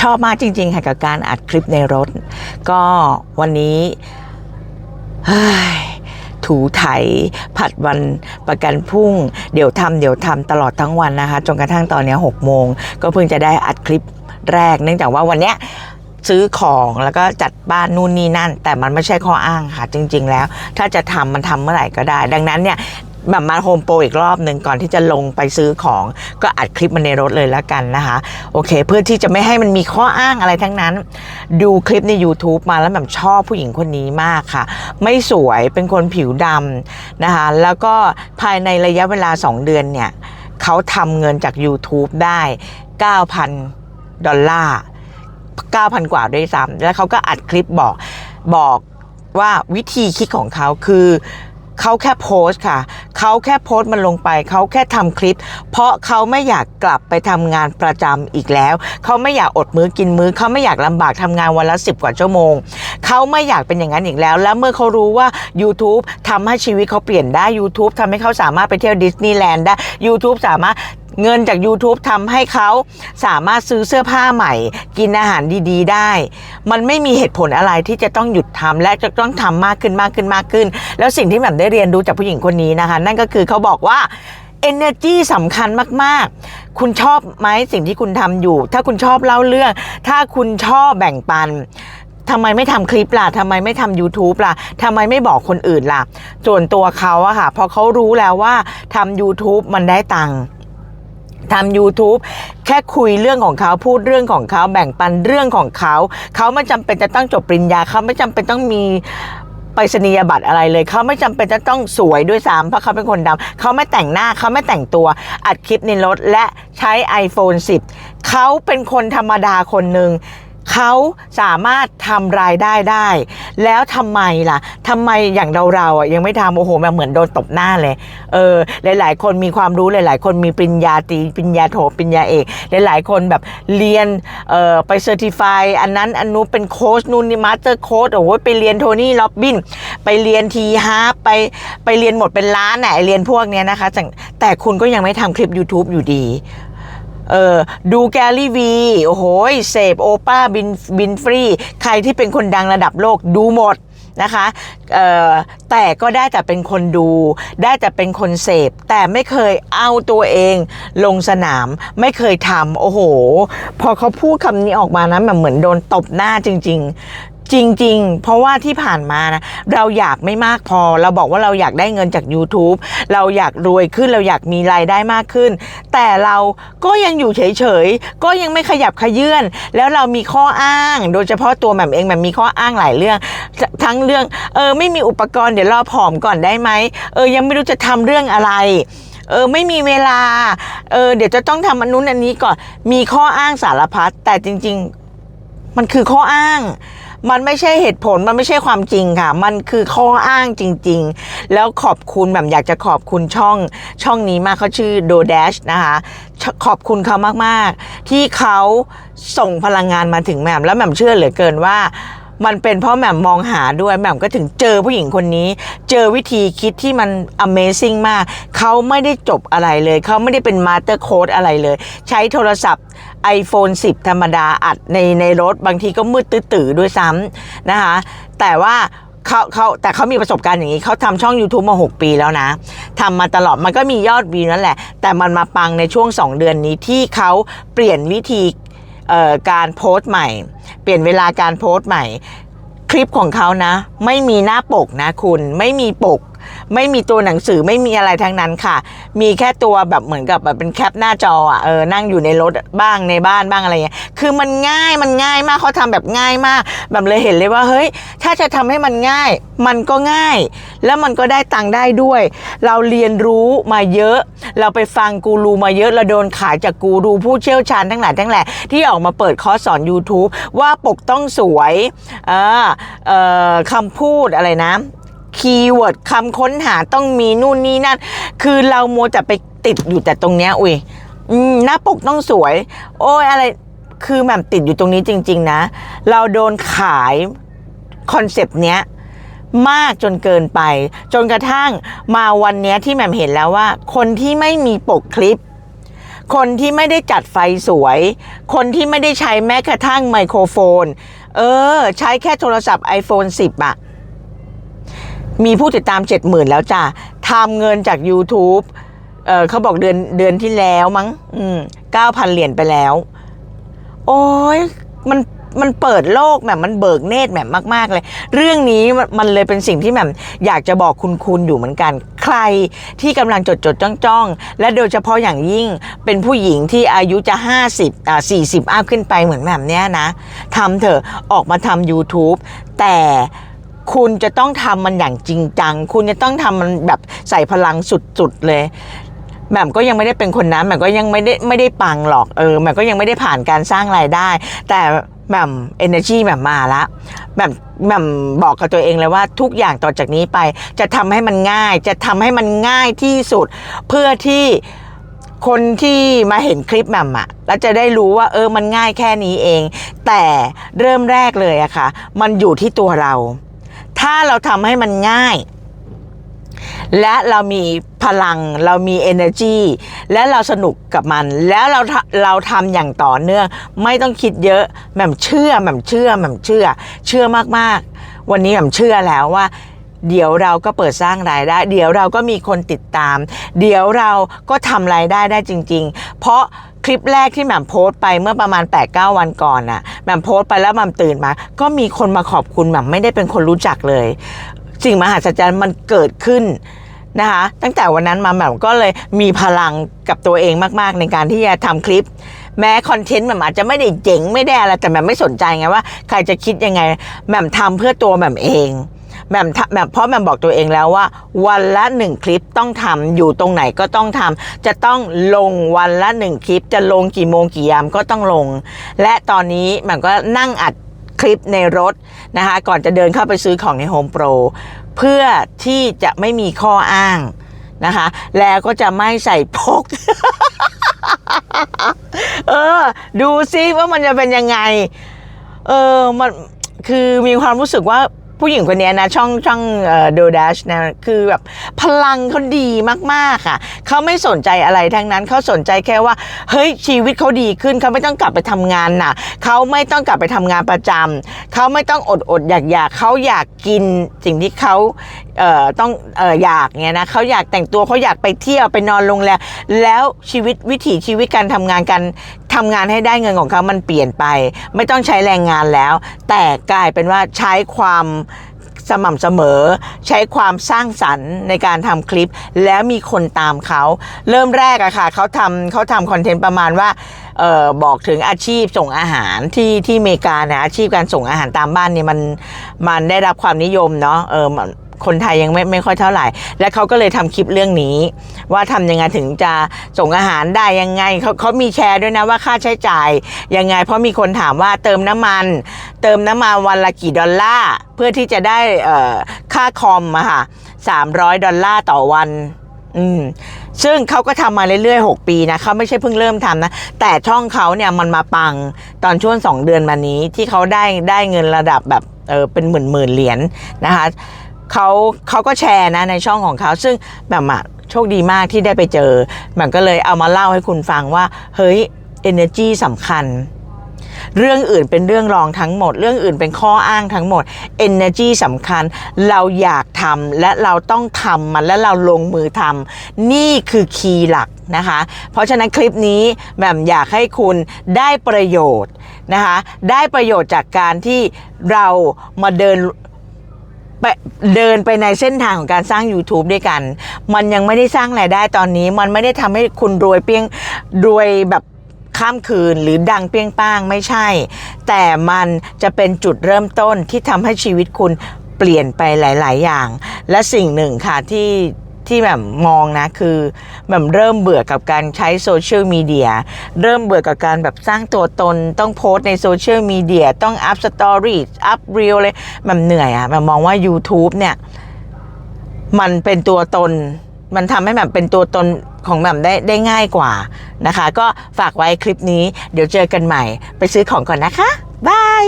ชอบมากจริง ๆ ค่ะกับการอัดคลิปในรถ ก็วันนี้ถูไถผัดวันประกันพุ่ง เดี๋ยวทำเดี๋ยวทำตลอดทั้งวันนะคะ จนกระทั่งตอนนี้6โมง ก็เพิ่งจะได้อัดคลิปแรก เนื่องจากว่าวันนี้ซื้อของแล้วก็จัดบ้านนู่นนี่นั่น แต่มันไม่ใช่ข้ออ้างค่ะจริง ๆ แล้ว ถ้าจะทำมันทำเมื่อไหร่ก็ได้ ดังนั้นเนี่ย แบบมาโฮมโปรอีกรอบหนึ่งก่อนที่จะลงไปซื้อของ ก็อัดคลิปมาในรถเลยแล้วกันนะคะ โอเค เพื่อที่จะไม่ให้มันมีข้ออ้างอะไรทั้งนั้น ดูคลิปใน YouTube มาแล้วแบบชอบผู้หญิงคนนี้มากค่ะ ไม่สวยเป็นคนผิวดำนะคะ แล้วก็ภายในระยะเวลา 2 เดือนเนี่ยเขาทำเงินจาก YouTube ได้ 9,000 ดอลลาร์ 9,000 กว่าด้วยซ้ำแล้วเขาก็อัดคลิปบอกบอกว่าวิธีคิดของเขาคือ เขาแค่โพสต์ค่ะ เขาแค่โพสต์มันลงไป เขาแค่ทำคลิป เพราะเขาไม่อยากกลับไปทำงานประจำอีกแล้ว เขาไม่อยากอดมื้อกินมื้อ เขาไม่อยากลำบากทำงานวันละสิบกว่าชั่วโมง เขาไม่อยากเป็นอย่างนั้นอีกแล้ว แล้วเมื่อเขารู้ว่า YouTube ทำให้ชีวิตเขาเปลี่ยนได้ YouTube ทำให้เขาสามารถไปเที่ยวดิสนีย์แลนด์ได้ YouTube สามารถ เงินจาก YouTube ทำให้เขาสามารถซื้อเสื้อผ้าใหม่ กินอาหารดีๆ ได้ มันไม่มีเหตุผลอะไรที่จะต้องหยุดทำและจะต้องทำมากขึ้นมากขึ้นมากขึ้น แล้วสิ่งที่แบบได้เรียนรู้จากผู้หญิงคนนี้นะคะ นั่นก็คือเขาบอกว่า energy สำคัญมาก ๆ คุณชอบไหมสิ่งที่คุณทำอยู่ ถ้าคุณชอบเล่าเรื่อง ถ้าคุณชอบแบ่งปันทำไมไม่ทำคลิปล่ะทำไมไม่ทำ YouTube ล่ะทำไมไม่บอกคนอื่นล่ะส่วนตัวเขาอะค่ะพอเขารู้แล้วว่าทำ YouTube มันได้ตังค์ ทำ YouTube แค่คุยเรื่องของเขาพูดเรื่องของเขาแบ่งปันเรื่องของเขา เขาไม่จำเป็นจะต้องจบปริญญาเขาไม่จำเป็นต้องมีไปสนียบัตรอะไรเลย เขาไม่จำเป็นจะต้องสวยด้วยซ้ำเพราะเขาเป็นคนดำเขาไม่แต่งหน้าเขาไม่แต่งตัว อัดคลิปในรถและใช้ iPhone 10 เขาเป็นคนธรรมดาคนหนึ่ง เขาสามารถทำรายได้ได้ แล้วทำไมล่ะทำไมอย่างเราเราๆอะยังไม่ทำโอ้โหมันเหมือนโดนตบหน้าเลยเออหลาย ๆ คนมีความรู้หลาย ๆ คนมีปริญญาตรีปริญญาโทปริญญาเอกหลาย ๆ คนแบบเรียนเอ่อไปเซอร์ติฟายอันนั้นอันนู้นเป็นโค้ชนู่นนี่มาสเตอร์โค้ชโอ้โหไปเรียนโทนี่ล็อบบินไปเรียนทีฮาร์ไปไปเรียนหมดเป็นล้านน่ะเรียนพวกเนี้ยนะคะแต่แต่คุณก็ยังไม่ทำคลิป YouTube อยู่ดี เออดูแกลลี่วี โอ้โหเสพโอป้าบินบินฟรี ใครที่เป็นคนดังระดับโลกดูหมดนะคะเอ่อแต่ก็ได้แต่เป็นคนดู ได้แต่เป็นคนเสพ แต่ไม่เคยเอาตัวเองลงสนามไม่เคยทำโอ้โห พอเขาพูดคำนี้ออกมานะมันเหมือนโดนตบหน้าจริง ๆ จริง ๆ เพราะว่าที่ผ่านมานะเราอยากไม่มากพอ เราบอกว่าเราอยากได้เงินจาก YouTube เราอยากรวยขึ้นเราอยากมีรายได้มากขึ้น แต่เราก็ยังอยู่เฉยๆ ก็ยังไม่ขยับขยื่นแล้วเรามีข้ออ้าง โดยเฉพาะตัวแหม่มเองแหม่มมีข้ออ้างหลายเรื่อง ทั้งเรื่องเออไม่มีอุปกรณ์เดี๋ยวรอผอมก่อนได้ไหมเออยังไม่รู้จะทำเรื่องอะไรเออไม่มีเวลา เออเดี๋ยวจะต้องทำอันนู้นอันนี้ก่อน มีข้ออ้างสารพัดแต่จริง ๆ มันคือข้ออ้าง มันไม่ใช่เหตุผลมันไม่ใช่ความจริงค่ะ มันคือข้ออ้างจริง ๆ แล้วขอบคุณแบบอยากจะขอบคุณช่องช่องนี้มากเขาชื่อ d o d a s h นะคะขอบคุณเขามากๆ ที่เขาส่งพลังงานมาถึงแหม่มแล้วแหม่มเชื่อเหลือเกินว่ามันเป็นเพราะแหม่มมองหาด้วยแหม่มก็ถึงเจอผู้หญิงคนนี้ เจอวิธีคิดที่มัน Amazing มาก เขาไม่ได้จบอะไรเลย เขาไม่ได้เป็นมาสเตอร์โค้ดอะไรเลย ใช้โทรศัพท์ iPhone 10 ธรรมดาอัดในในรถบางทีก็มืดตื้อๆด้วยซ้ำนะคะ แต่ว่าเขาเขาแต่เขามีประสบการณ์อย่างนี้เขาทำช่อง YouTube มา 6 ปีแล้วนะทำมาตลอดมันก็มียอดวิวนั่นแหละ แต่มันมาปังในช่วง 2 เดือนนี้ที่เขาเปลี่ยนวิธีการโพสต์ใหม่ เปลี่ยนเวลาการโพสต์ใหม่ คลิปของเขานะ ไม่มีหน้าปกนะคุณไม่มีปก ไม่มีตัวหนังสือไม่มีอะไรทั้งนั้นค่ะ มีแค่ตัวแบบเหมือนกับแบบเป็นแคปหน้าจออะเออนั่งอยู่ในรถบ้างในบ้านบ้างอะไรเงี้ยคือมันง่ายมันง่ายมากเขาทำแบบง่ายมาก แบบเลยเห็นเลยว่าเฮ้ย ถ้าจะทำให้มันง่าย มันก็ง่าย แล้วมันก็ได้ตังค์ได้ด้วย เราเรียนรู้มาเยอะ เราไปฟังกูรูมาเยอะเราโดนขายจากกูรูผู้เชี่ยวชาญทั้งหลายทั้งแหล่ที่ออกมาเปิดคอร์สสอน YouTube ว่าปกต้องสวยเอ่าเอ่อคำพูดอะไรนะ คีย์เวิร์ดคำค้นหาต้องมีนู่นนี่นั่น คือเราโมวแต่ไปติดอยู่แต่ตรงเนี้ยอุ้ยหน้าปกต้องสวย โอ้ยอะไรคือแบบติดอยู่ตรงนี้จริง ๆ นะ เราโดนขายคอนเซปต์เนี้ยมากจนเกินไป จนกระทั่งมาวันเนี้ยที่แหม่มเห็นแล้วว่า คนที่ไม่มีปกคลิป คนที่ไม่ได้จัดไฟสวย คนที่ไม่ได้ใช้แม้กระทั่งไมโครโฟน เออ ใช้แค่โทรศัพท์ iPhone 10อะ มีผู้ติดตาม 70,000 แล้วจ้ะทำเงินจาก YouTube เเขาบอกเดือนเดือนที่แล้วมั้งอืม9,000เหรียญไปแล้ว โอ้ยมันมันเปิดโลกแบบมันเบิกเนตรแบบมากๆเลย เรื่องนี้มันเลยเป็นสิ่งที่แบบอยากจะบอกคุณคุณอยู่เหมือนกัน ใครที่กำลังจดจดจ้องจ้องและโดยเฉพาะอย่างยิ่งเป็นผู้หญิงที่อายุจะ 50อ่า40 อัพขึ้นไปเหมือนแบบเนี้ยนะทำเถอะออกมาทำ YouTube แต่ คุณจะต้องทำมันอย่างจริงจัง คุณจะต้องทำมันแบบใส่พลังสุดๆเลยแหม่มก็ยังไม่ได้เป็นคนนั้นแหม่มก็ยังไม่ได้ไม่ได้ปังหรอกเออแหม่มก็ยังไม่ได้ผ่านการสร้างรายได้ แต่แหม่ม energy แหม่มมาละแหม่มแหม่มบอกกับตัวเองเลยว่าทุกอย่างต่อจากนี้ไป จะทำให้มันง่าย จะทำให้มันง่ายที่สุด เพื่อที่คนที่มาเห็นคลิปแหม่มอะแล้วจะได้รู้ว่า เออมันง่ายแค่นี้เอง แต่เริ่มแรกเลยอะค่ะ มันอยู่ที่ตัวเรา ถ้าเราทำให้มันง่าย และเรามีพลังเรามี energy และเราสนุกกับมัน แล้วเราเราทำอย่างต่อเนื่อง ไม่ต้องคิดเยอะแหม่มเชื่อแหม่มเชื่อแหม่มเชื่อ เชื่อมากๆ วันนี้แหม่มเชื่อแล้วว่าเดี๋ยวเราก็เปิดสร้างรายได้ เดี๋ยวเราก็มีคนติดตาม เดี๋ยวเราก็ทำรายได้ได้จริง ๆ เพราะ คลิปแรกที่แหม่มโพสต์ไปเมื่อประมาณ8-9วันก่อนน่ะแหม่มโพสต์ไปแล้วแหม่มตื่นมา ก็มีคนมาขอบคุณแหม่มไม่ได้เป็นคนรู้จักเลยสิ่งมหัศจรรย์มันเกิดขึ้นนะคะตั้งแต่วันนั้นมาแหม่มก็เลยมีพลังกับตัวเองมาก ๆ ในการที่จะทำคลิป แม้คอนเทนต์แหม่มอาจจะไม่ได้เจ๋งไม่ได้อะไรแต่แหม่มไม่สนใจไงว่าใครจะคิดยังไงแหม่มทำเพื่อตัวแหม่มเอง แหม่มแหม่มเพราะแหม่มบอกตัวเองแล้วว่า วันละหนึ่งคลิปต้องทำอยู่ตรงไหนก็ต้องทำจะต้องลงวันละหนึ่งคลิป จะลงกี่โมงกี่ยามก็ต้องลง และตอนนี้แหม่มก็นั่งอัดคลิปในรถนะคะ ก่อนจะเดินเข้าไปซื้อของใน Home Pro เพื่อที่จะไม่มีข้ออ้างนะคะ แล้วก็จะไม่ใส่พก เออ ดูซิว่ามันจะเป็นยังไง เออ มันคือมีความรู้สึกว่า ผู้หญิงคนนี้นะช่องช่องโดดัชนะคือแบบพลังเขาดีมากๆอะเขาไม่สนใจอะไรทั้งนั้นเขาสนใจแค่ว่า เฮ้ยชีวิตเขาดีขึ้นเขาไม่ต้องกลับไปทำงานน่ะเขาไม่ต้องกลับไปทำงานประจำเขาไม่ต้องอดอดอยากอยากเขาอยากกินสิ่งที่เขาเอ่อต้องเอ่ออยากเงี้ยนะเขาอยากแต่งตัวเขาอยากไปเที่ยวไปนอนโรงแรมแล้วชีวิตวิถีชีวิตการทำงานกัน ทำงานให้ได้เงินของเขามันเปลี่ยนไป ไม่ต้องใช้แรงงานแล้ว แต่กลายเป็นว่าใช้ความสม่ำเสมอ ใช้ความสร้างสรรค์ในการทำคลิป แล้วมีคนตามเขา เริ่มแรกอะค่ะเขาทำเขาทำคอนเทนต์ประมาณว่าเออบอกถึงอาชีพส่งอาหารที่ที่อเมริกาเนี่ยอาชีพการส่งอาหารตามบ้านเนี่ยมันมันได้รับความนิยมเนาะเออ คนไทยยังไม่ไม่ค่อยเท่าไหร่ และเขาก็เลยทำคลิปเรื่องนี้ ว่าทำยังไงถึงจะส่งอาหารได้ยังไงเขาเขามีแชร์ด้วยนะว่าค่าใช้จ่ายยังไง เพราะมีคนถามว่าเติมน้ำมัน เติมน้ำมันวันละกี่ดอลลาร์เพื่อที่จะได้ค่าคอมอะค่ะสามร้อยดอลลาร์ต่อวัน อืมซึ่งเขาก็ทำมาเรื่อยๆ 6 ปีนะเขาไม่ใช่เพิ่งเริ่มทำนะ แต่ช่องเขาเนี่ยมันมาปังตอนช่วง 2 เดือนมานี้ที่เขาได้ได้เงินระดับแบบเออเป็นหมื่นหมื่นเหรียญนะคะ เขาเขาก็แชร์นะในช่องของเขา ซึ่งแบบอะโชคดีมากที่ได้ไปเจอแบบก็เลยเอามาเล่าให้คุณฟังว่า เฮ้ย energy สำคัญ เรื่องอื่นเป็นเรื่องรองทั้งหมด เรื่องอื่นเป็นข้ออ้างทั้งหมด energy สำคัญ เราอยากทำและเราต้องทำมันและเราลงมือทำนี่คือคีย์หลักนะคะ เพราะฉะนั้นคลิปนี้แหม่มอยากให้คุณได้ประโยชน์นะคะ ได้ประโยชน์จากการที่เรามาเดิน เดินไปในเส้นทางของการสร้าง YouTube ด้วยกัน มันยังไม่ได้สร้างรายได้ตอนนี้ มันไม่ได้ทำให้คุณรวยเปียงรวยแบบข้ามคืนหรือดังเปี้ยงป้างไม่ใช่ แต่มันจะเป็นจุดเริ่มต้นที่ทำให้ชีวิตคุณเปลี่ยนไปหลาย ๆ อย่าง และสิ่งหนึ่งค่ะที่ ที่แบบมองนะคือแบบเริ่มเบื่อกับการใช้โซเชียลมีเดียเริ่มเบื่อกับการแบบสร้างตัวตนต้องโพสต์ในโซเชียลมีเดียต้องอัพสตอรี่อัพเรียลเลยแบบเหนื่อยอะแบบมองว่า YouTube เนี่ย มันเป็นตัวตน มันทำให้แบบเป็นตัวตนของแบบได้ได้ง่ายกว่านะคะ ก็ฝากไว้คลิปนี้ เดี๋ยวเจอกันใหม่ ไปซื้อของก่อนนะคะบาย